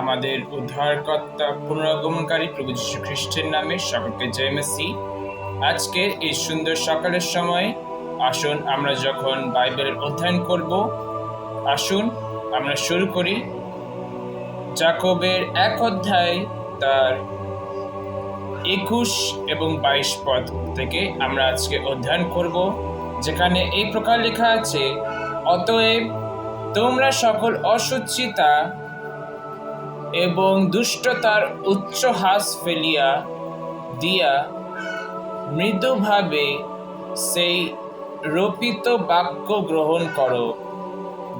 আমাদের উদ্ধারকর্তা পুনরাগমনকারী প্রভু যীশু খ্রিস্টের নামে সকলকে জয় মেসি। আজকের এই সুন্দর সকালের সময় আসুন আমরা যখন বাইবেলের অধ্যয়ন করব, আসুন আমরা শুরু করি জাকবের এক অধ্যায় তার একুশ এবং বাইশ পদ থেকে আমরা আজকে অধ্যয়ন করব, যেখানে এই প্রকার লেখা আছে, অতএব তোমরা সকল অসুচিতা এবং দুষ্টতার উচ্চ হাস ফেলিয়া দিয়া মৃদুভাবে সেই রোপিত বাক্য গ্রহণ করো,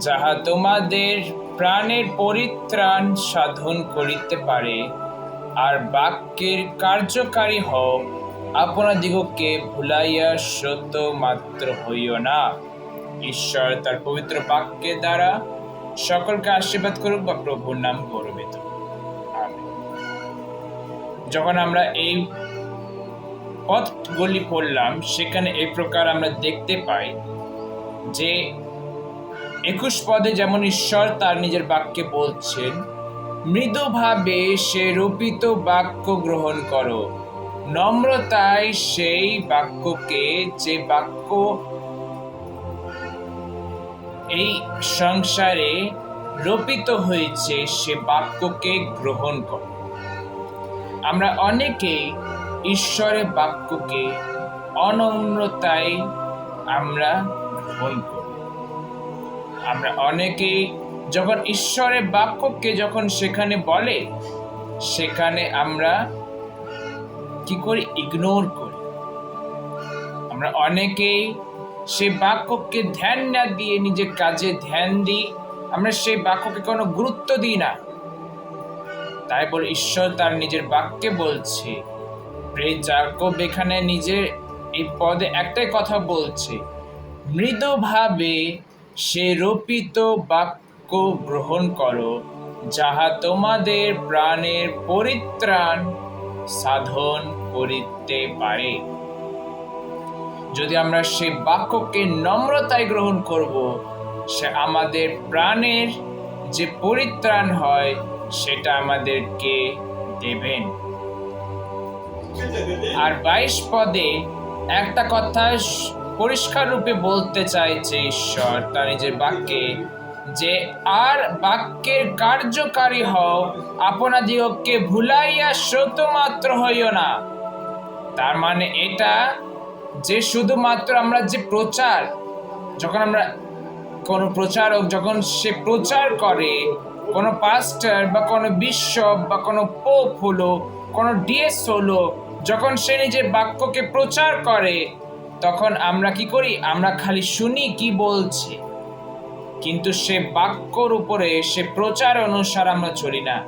যাহা তোমাদের প্রাণের পরিত্রাণ সাধন করিতে পারে। আর বাক্যের কার্যকারী হও আপনাদিগকে ভুলাইয়া সত্য মাত্র হইও না। ঈশ্বর তার পবিত্র বাক্যের দ্বারা সকলকে আশীর্বাদ করুক বা প্রভুর নাম গৌরবিত যখন আমরা এই পথগুলি পড়লাম, সেখানে এই প্রকার আমরা দেখতে পাই যে একুশ পদে যেমন ঈশ্বর তার নিজের বাক্যে বলছেন, মৃদুভাবে সে রূপিত বাক্য গ্রহণ করো, নম্রতায় সেই বাক্যকে যে বাক্য এই সংসারে রোপিত হয়েছে সে বাক্যকে গ্রহণ করো। আমরা অনেকেই ঈশ্বরের বাক্যকে অনম্রতায় আমরা গ্রহণ করি। আমরা অনেকেই যখন ঈশ্বরের বাক্যকে যখন সেখানে বলে, সেখানে আমরা কি করি? ইগনোর করি। আমরা অনেকেই সেই বাক্যকে ধ্যান না দিয়ে নিজের কাজে ধ্যান দিই। আমরা সেই বাক্যকে কোনো গুরুত্ব দিই না। তাই বলে ঈশ্বর তার নিজের বাক্যে বলছে, প্রে জাকব এখানে নিজের এই পদে একটাই কথা বলছে, মৃদুভাবে সে রোপিত বাক্য গ্রহণ করো, যাহা তোমাদের প্রাণের পরিত্রাণ সাধন করিতে পারে। যদি আমরা সেই বাক্যকে নম্রতায় গ্রহণ করব, সে আমাদের প্রাণের যে পরিত্রাণ হয়, সেটা আমাদেরকে দেবেন। আর বাইশ পদে একটা কথা পরিষ্কার রূপে বলতে চাইছে ঈশ্বর, তার নিজের বাক্যে, যে, আর বাক্যের কার্যকারী হও, আপনাদিগকে ভুলাইয়া শ্রোত মাত্র হইও না। তার মানে এটা যে শুধুমাত্র আমরা যে প্রচার, যখন আমরা কোনো প্রচারক যখন সে প্রচার করে, কোনো পাস্টার বা কোনো বিশ্বপ বা কোনো পোপ হলো, কোনো ডিএস হলো, যখন সে নিজের বাক্যকে প্রচার করে, তখন আমরা কি করি? আমরা খালি শুনি কি বলছে। কিন্তু সে বাক্যর উপরে, সে প্রচার অনুসার আমরা চলি না।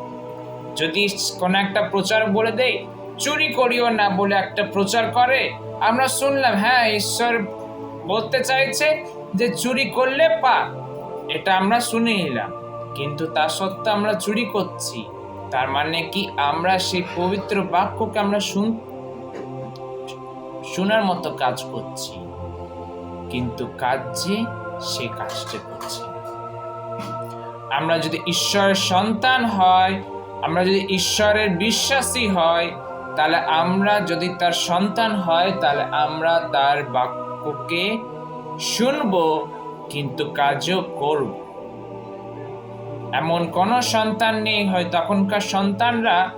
যদি কোনো একটা প্রচার বলে দেয় চুরি করিও না বলে একটা প্রচার করে। আমরা শুনলাম হ্যাঁ ঈশ্বর বলতে চাইছে যে চুরি করলে পা এটা আমরা শুনে নিলাম। কিন্তু তা সত্ত্বেও আমরা চুরি করছি। তার মানে কি আমরা সেই পবিত্র বাক্যকে আমরা শুন, শোনার মতো কাজ করছি। কিন্তু কাজ যে, সে কাজটা করছি। আমরা যদি ঈশ্বরের সন্তান হয়, আমরা যদি ঈশ্বরের বিশ্বাসী হয় তাহলে আমরা যদি তার সন্তান হয়, তাহলে আমরা তার বাক্যকে শুনব, কিন্তু কাজও করব। এমন কোন সন্তান নেই হয় তখনকার সন্তানরা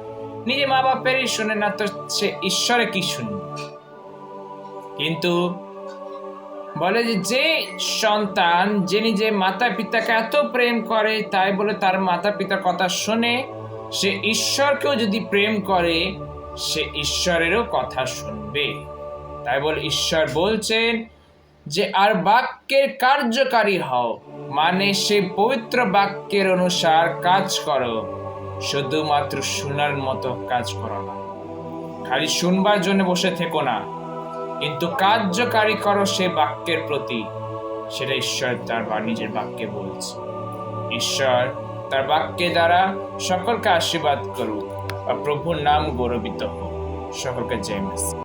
নিজে মা বাপেরই শুনে না, তো সে ঈশ্বরে কি শুনবে? কিন্তু বলে যে যে সন্তান, যে নিজে মাতা পিতাকে এত প্রেম করে, তাই বলে তার মাতা পিতার কথা শোনে, সে ঈশ্বরকেও যদি প্রেম করে সে ঈশ্বরেরও কথা শুনবে। তাই বলে ঈশ্বর বলছেন যে, আর বাক্যের কার্যকারী হও মানে সে পবিত্র বাক্যের অনুসার কাজ করো, শুধুমাত্র শোনার মতো কাজ করো না। খালি শুনবার জন্য বসে থেকো না, কিন্তু কার্যকারী করো সে বাক্যের প্রতি। সেটা ঈশ্বর তার বা নিজের বাক্যে বলছে। ঈশ্বর তার বাক্যে দ্বারা সকলকে আশীর্বাদ করুক। আর প্রভুর নাম গৌরবিত। হোক সকলকে জয় মেসি।